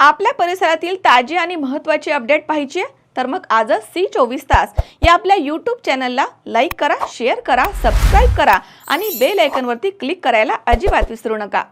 आपल्या परिसरातील ताजी आणि महत्त्वाची अपडेट पाहिजे तर मग आजच सी चोवीस तास या आपल्या यूट्यूब चॅनलला लाईक करा शेअर करा सबस्क्राईब करा आणि बेल आयकनवरती क्लिक करायला अजिबात विसरू नका.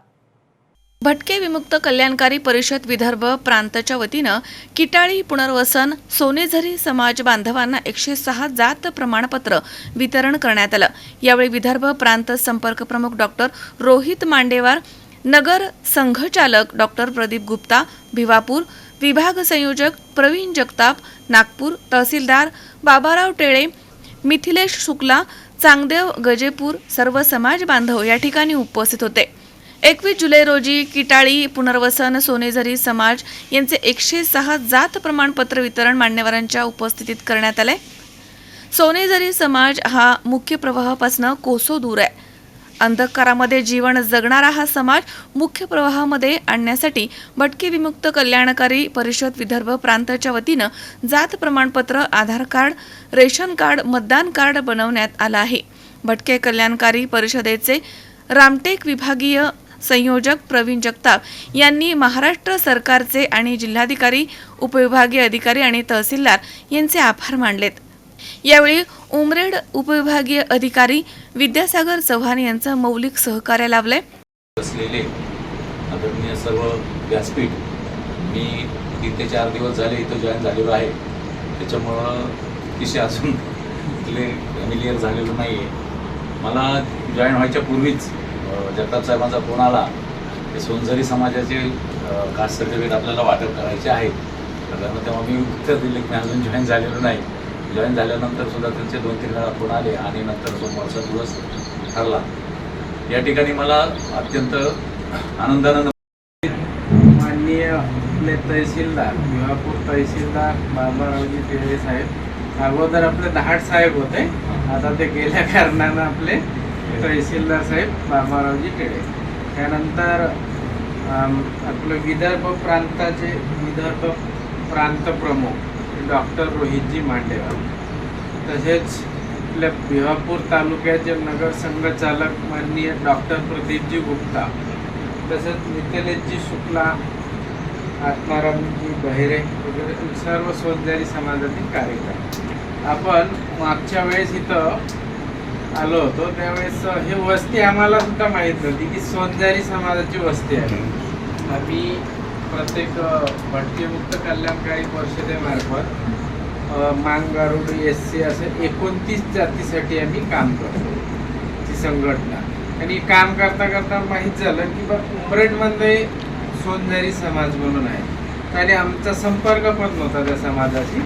भटके विमुक्त कल्याणकारी परिषद विदर्भ प्रांतच्या वतीनं किटाळी पुनर्वसन सोनेझरी समाज बांधवांना एकशे सहा जात प्रमाणपत्र वितरण करण्यात आलं. यावेळी विदर्भ प्रांत संपर्क प्रमुख डॉक्टर रोहित मांडेवार नगर संघचालक डॉक्टर प्रदीप गुप्ता भिवापूर विभाग संयोजक प्रवीण जगताप नागपूर तहसीलदार बाबाराव टेळे मिथिलेश शुक्ला चांगदेव गजेपूर सर्व समाज बांधव या ठिकाणी उपस्थित होते. एकवीस जुलै रोजी किटाळी पुनर्वसन सोनेझरी समाज यांचे एकशे सहा जात प्रमाणपत्र वितरण मान्यवरांच्या उपस्थितीत करण्यात आले. सोनेझरी समाज हा मुख्य प्रवाहापासून कोसो दूर आहे. अंधकारामध्ये जीवन जगणारा हा समाज मुख्य प्रवाहामध्ये आणण्यासाठी भटके विमुक्त कल्याणकारी परिषद विदर्भ प्रांताच्या वतीनं जात प्रमाणपत्र आधार कार्ड रेशन कार्ड मतदान कार्ड बनवण्यात आलं आहे. भटके कल्याणकारी परिषदेचे रामटेक विभागीय संयोजक प्रवीण जगताप यांनी महाराष्ट्र सरकारचे आणि जिल्हाधिकारी उपविभागीय अधिकारी आणि तहसीलदार यांचे आभार मानलेत. यावेळी उमरेड उपविभागीय अधिकारी विद्यासागर चव्हाण यांचं मौलिक सहकार्य लाभलंय. असलेले आदरणीय सर्व व्यासपीठ मी तीन ते चार दिवस झाले इथं जॉईन झालेलो आहे. त्याच्यामुळं तिथे अजून फॅमिलियर झालेलो नाही आहे मला जॉईन व्हायच्या पूर्वीच जगताप साहेबांचा फोन आला. सोनझरी समाजाचे कास्ट सर्टिफिकेट आपल्याला वाटप करायचे आहेत तर तेव्हा मी उत्तर दिले की मी अजून जॉईन झालेलो नाही. जॉईन झाल्यानंतर सुद्धा त्यांचे दोन तीन वेळा फोन आले आणि नंतर सोमवारचा दिवस ठरला. या ठिकाणी मला अत्यंत आनंदानं माननीय आपले तहसीलदार विवापूर तहसीलदार बाबारावजी टिळे साहेब. अगोदर आपले दहाड साहेब होते. आता ते गेल्या कारणानं आपले तहसीलदार साहेब बाबारावजी टिळे त्यानंतर आपलं विदर्भ प्रांताचे विदर्भ प्रांत प्रमुख डॉक्टर रोहितजी मांडेवार तसेच आपल्या भिवापूर तालुक्याचे नगरसंघचालक माननीय डॉक्टर प्रदीपजी गुप्ता. तसेच मिथिलेशजी शुक्ला आत्मारामजी बहिरे वगैरे सर्व सोनजारी समाजातील कार्यकर्ते. आपण मागच्या वेळेस इथं आलो होतो. त्यावेळेस हे वस्ती आम्हाला सुद्धा माहीत नव्हती की सोनजारी समाजाची वस्ती आहे. आम्ही प्रत्येक अ, भटकेमुक्त कल्याणकारी परिषदेमार्फत मान गारुडी एस सी असे एकोणतीस जातीसाठी आम्ही काम करतो. ती संघटना. आणि काम करता करता माहीत झालं की बा उमरेटमध्ये सोनझरी समाज म्हणून आहे. आणि आमचा संपर्क पण नव्हता त्या समाजाशी.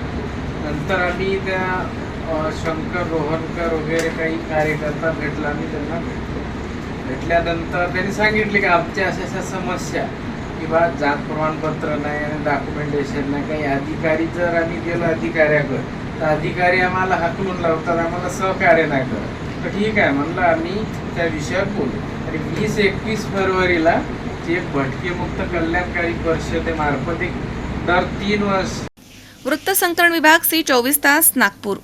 नंतर आम्ही त्या शंकर रोहनकर वगैरे काही कार्यकर्ता भेटला आम्ही त्यांना भेटल्यानंतर त्यांनी सांगितले की आमच्या अशा अशा समस्या किंवा जात प्रमाणपत्र नाही आणि डॉक्युमेंटेशन नाही काही अधिकारी जर आम्ही गेलो अधिकाऱ्याकडे तर अधिकारी आम्हाला हाकलून लावतात आम्हाला सहकार्य नाही करत. तर ठीक आहे म्हणलं आम्ही त्या विषयावर बोलू. आणि वीस एकवीस फरवरीला जे भटकेमुक्त कल्याणकारी परिषदेमार्फत एक दर तीन वर्ष वृत्तसंकलन विभाग सी चोवीस तास नागपूर.